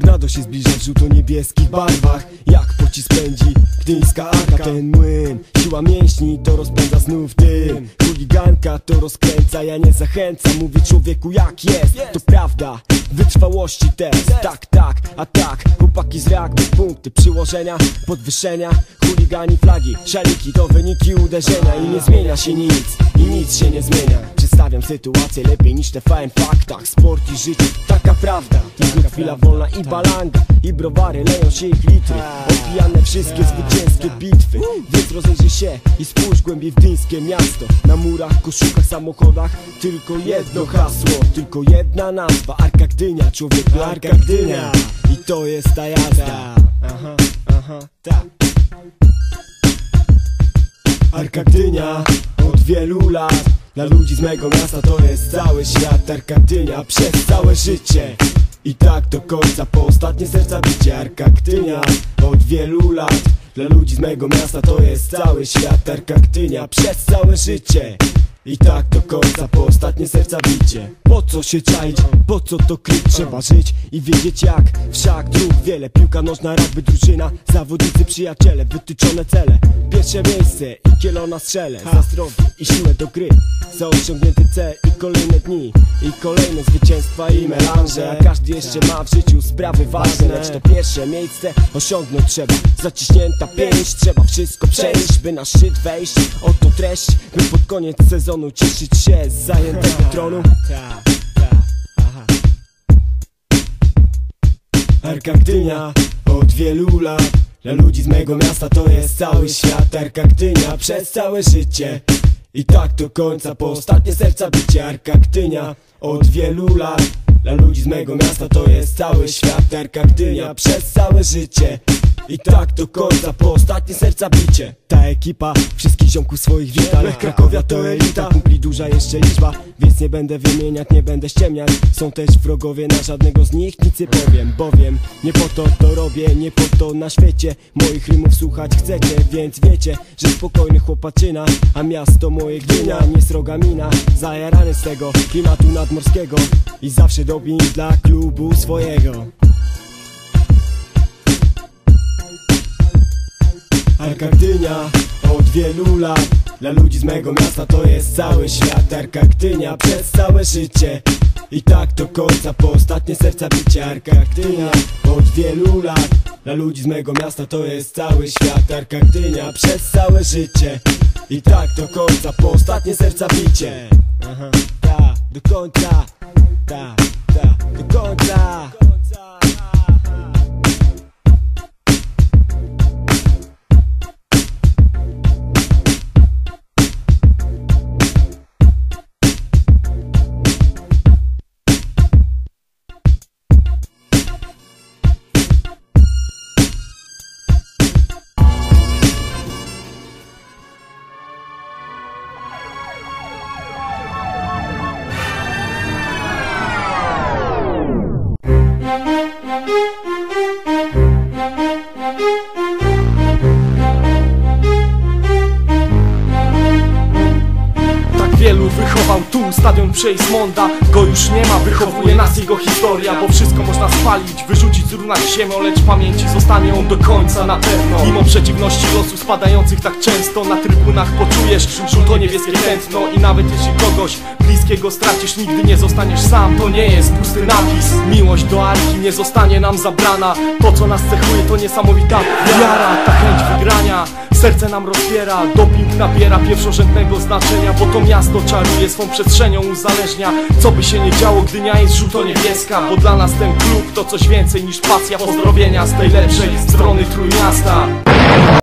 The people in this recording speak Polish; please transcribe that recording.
Tornado się zbliża w żółto-niebieskich barwach. Jak pocisk pędzi gdyńska arka Ten młyn, siła mięśni to rozpędza znów dym. Chuliganka to rozkręca, ja nie zachęcam. Mówię człowieku jak jest, to prawda Wytrwałości test, tak, tak, a tak Chłopaki z reakcji, punkty przyłożenia Podwyższenia, chuligani, flagi Szaliki to wyniki uderzenia. I nie zmienia się nic, i nic się nie zmienia Przedstawiam sytuację lepiej niż TVN w faktach Sport i życie, taka prawda. Znów chwila wolna i balanga. I browary leją się ich litry. Opijane wszystkie zwycięskie bitwy. Więc rozejrzyj się i spójrz głębiej w dyńskie miasto. Na murach, koszulkach, samochodach Tylko jedno hasło, tylko jedna nazwa. Arka Gdynia, człowieku, Arka Gdynia. I to jest ta jazda. Aha, aha, tak Arka Gdynia wielu lat. Dla ludzi z mego miasta to jest cały świat. Arka Gdynia przez całe życie. I tak do końca po ostatnie serca bicie. Arka Gdynia od wielu lat. Dla ludzi z mego miasta to jest cały świat. Arka Gdynia przez całe życie. I tak do końca po ostatnie serca bicie Po co się czaić, po co to kryć? Trzeba żyć i wiedzieć jak. Wszak dróg wiele, piłka nożna, rugby, drużyna Zawodnicy, przyjaciele, wytyczone cele. Pierwsze miejsce i kielona strzelę Za zdrowie i siłę do gry. Za osiągnięty cel i kolejne dni. I kolejne zwycięstwa i melanże. A każdy jeszcze ma w życiu sprawy ważne. Lecz to pierwsze miejsce osiągnąć trzeba. Zaciśnięta pięść, trzeba wszystko przejść By na szczyt wejść, oto treść By pod koniec sezonu cieszyć się z zajętego tronu Arka Gdynia od wielu lat. Dla ludzi z mego miasta to jest cały świat. Arka Gdynia przez całe życie. I tak do końca po ostatnie serca bicie. Arka Gdynia od wielu lat. Dla ludzi z mego miasta to jest cały świat. Arka Gdynia przez całe życie. I tak do końca po ostatnie serca bicie. Ta ekipa wszystkich ziomków swoich wita Lech Krakowia to elita. Kumpli duża jeszcze liczba Więc nie będę wymieniać, nie będę ściemniać. Są też wrogowie, na żadnego z nich nic nie powiem Bowiem nie po to to robię, nie po to na świecie. Moich rymów słuchać chcecie, więc wiecie Że spokojny chłopaczyna A miasto moje Gdynia, nie sroga mina. Zajarany z tego klimatu nadmorskiego I zawsze doping dla klubu swojego. Arka Gdynia od wielu lat. Dla ludzi z mego miasta to jest cały świat. Arka Gdynia przez całe życie. I tak do końca po ostatnie serca bicie Arka Gdynia od wielu lat. Dla ludzi z mego miasta to jest cały świat. Arka Gdynia przez całe życie. I tak do końca po ostatnie serca bicie. Aha, ta, do końca. Ta, ta, do końca stadion Monda. Go już nie ma, wychowuje nas jego historia Bo wszystko można spalić, wyrzucić, zrównać ziemią Lecz pamięci zostanie on do końca na pewno. Mimo przeciwności losu spadających tak często Na trybunach poczujesz żółto-niebieskie tętno. I nawet jeśli kogoś bliskiego stracisz Nigdy nie zostaniesz sam, to nie jest pusty napis. Miłość do Arki nie zostanie nam zabrana. To co nas cechuje to niesamowita wiara. Ta chęć wygrania Serce nam rozbiera, doping nabiera pierwszorzędnego znaczenia Bo to miasto czaruje swą przestrzenią uzależnia. Co by się nie działo, Gdynia jest żółto-niebieska Bo dla nas ten klub to coś więcej niż pasja Pozdrowienia z tej lepszej strony Trójmiasta